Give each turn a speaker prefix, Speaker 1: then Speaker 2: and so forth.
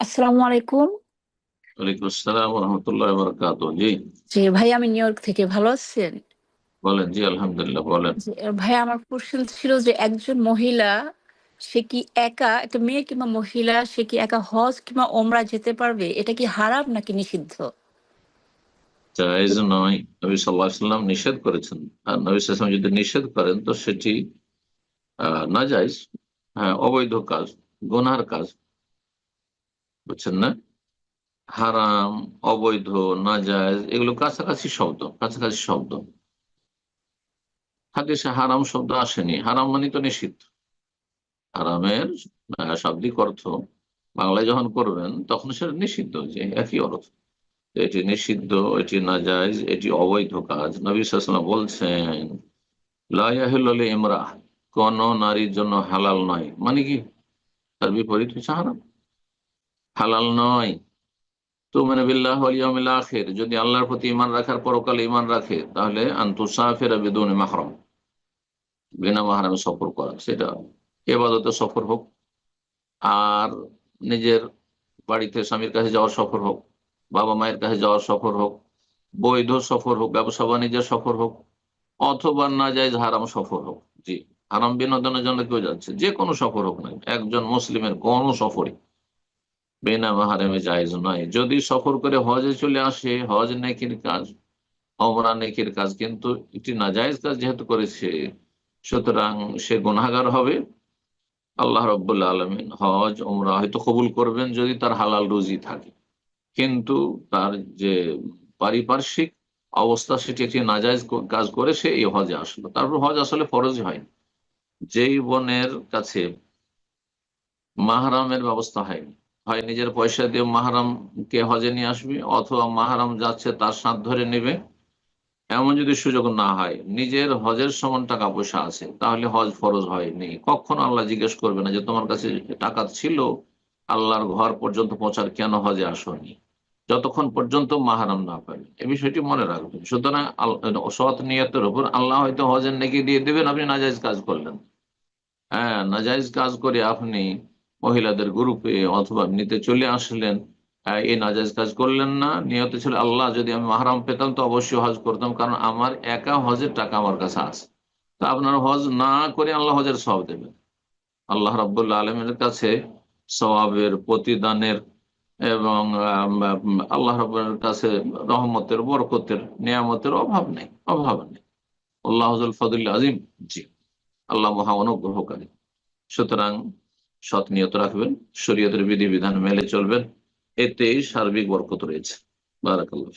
Speaker 1: আসসালামু আলাইকুম
Speaker 2: ওয়ালাইকুম আসসালাম রহমতুল্লাহ বরকাত জি।
Speaker 1: জি ভাই আমি নিউ ইয়র্ক থেকে ভালো আছেন?
Speaker 2: বলেন জি আলহামদুলিল্লাহ বলেন।
Speaker 1: ভাই আমার প্রশ্ন ছিল যে একজন মহিলা সে কি একা একটা মেয়ে কিংবা মহিলা সে কি একা হজ কিংবা ওমরা যেতে পারবে? এটা কি হারাম নাকি নিষিদ্ধ?
Speaker 2: জায়েজ নয় নবী সাল্লাহ সাল্লাম নিষেধ করেছেন। আর নবী সাল্লাম যদি নিষেধ করেন তো সেটি আহ, না যাইজ হ্যাঁ অবৈধ কাজ গুনার কাজ। বুঝছেন না? হারাম, অবৈধ না জায়েজ এগুলো কাছাকাছি শব্দ কাছাকাছি শব্দ। হাদিসে হারাম শব্দ আসেনি। হারাম মানে তো নিষিদ্ধ। হারামের শাব্দিক অর্থ বাংলায় যখন করবেন, তখন সেটা নিষিদ্ধ যে একই অর্থ। এটি নিষিদ্ধ, এটি নাজাইজ এটি অবৈধ কাজ। নবী সাল্লাম বলছেন লাইয়াহিল্লি ইমরা কোন নারীর জন্য হালাল নয়। মানে কি? তার বিপরীত হচ্ছে হারাম। হালাল নয়। তো মানে বিল্লাহ যদি আল্লাহর প্রতি ইমান রাখার পরকালে ইমান রাখে, তাহলে আন্তুসাফের বেদনে মাহরম। বিনা মাহারামে সফর করা, সেটা এবাদতে সফর হোক, আর নিজের বাড়িতে স্বামীর কাছে যাওয়ার সফর হোক, বাবা মায়ের কাছে যাওয়ার সফর হোক, বৈধ সফর হোক, ব্যবসা বাণিজ্যের সফর হোক, অথবা না যায় হারাম সফর হোক। জি, হারাম বিনোদনের জন্য কেউ যাচ্ছে, যে কোনো সফর হোক না একজন মুসলিমের কোন সফরই বেনা মাহারেমে জায়েজ নয়। যদি সফর করে হজে চলে আসে, হজ নেকির কাজ অমরা নেকির কাজ, কিন্তু একটি নাজায়েজ কাজ যেহেতু করেছে, সুতরাং সে গুনাগার হবে। আল্লাহ রব্বুল্লা আলমিন হজ ওমরা হয়তো কবুল করবেন যদি তার হালাল রুজি থাকে। কিন্তু তার যে পারিপার্শ্বিক অবস্থা, সেটি একটি নাজায়জ কাজ করে সে এই হজে আসলো। তারপর হজ আসলে ফরজই হয় যেই বোনের কাছে মাহারামের ব্যবস্থা হয়নি। হয় নিজের পয়সা দিয়ে মাহারামকে হজে নিয়ে আসবে, অথবা মাহারাম যাচ্ছে তার সাথ ধরে নেবে। এমন যদি সুযোগ না হয়, নিজের হজের সমান টাকা পয়সা আছে, তাহলে হজ ফরজ হয়নি। কখনো আল্লাহ জিজ্ঞেস করবে না যে তোমার কাছে টাকা ছিল, আল্লাহর ঘর পর্যন্ত পৌঁছার কেন হজে আসনি? যতক্ষণ পর্যন্ত মাহারাম না পাবে। এই বিষয়টি মনে রাখবেন। সুতরাং সৎ নিয়তের উপর আল্লাহ হয়তো হজের নাকি দিয়ে দেবেন, আপনি নাজাইজ কাজ করলেন। হ্যাঁ নাজাইজ কাজ করে আপনি মহিলাদের গ্রুপে অথবা নিতে চলে আসলেন এই নাজাজ কাজ করলেন না। নিয়ত ছিল আল্লাহ, যদি আমি মাহারাম পেতাম তো অবশ্যই হজ করতাম, কারণ আমার একা হজের টাকা আমার কাছে আছে। তা আপনার হজ না করে আল্লাহ হজের সব দেবেন। আল্লাহ রাব্বুল্লাহ আলমের কাছে সওয়াবের প্রতিদানের এবং আল্লাহ রাব্বুলের কাছে রহমতের, বরকতের, নিয়ামতের অভাব নেই অভাব নেই। আল্লাহ ফদুল আজিম, জি, আল্লাহ মহা অনুগ্রহকারী। সুতরাং সৎ নিয়ত রাখবেন শরীয়তের বিধিবিধান মেলে চলবেন এতেই সার্বিক বরকত রয়েছে। বারাকাল্লাহ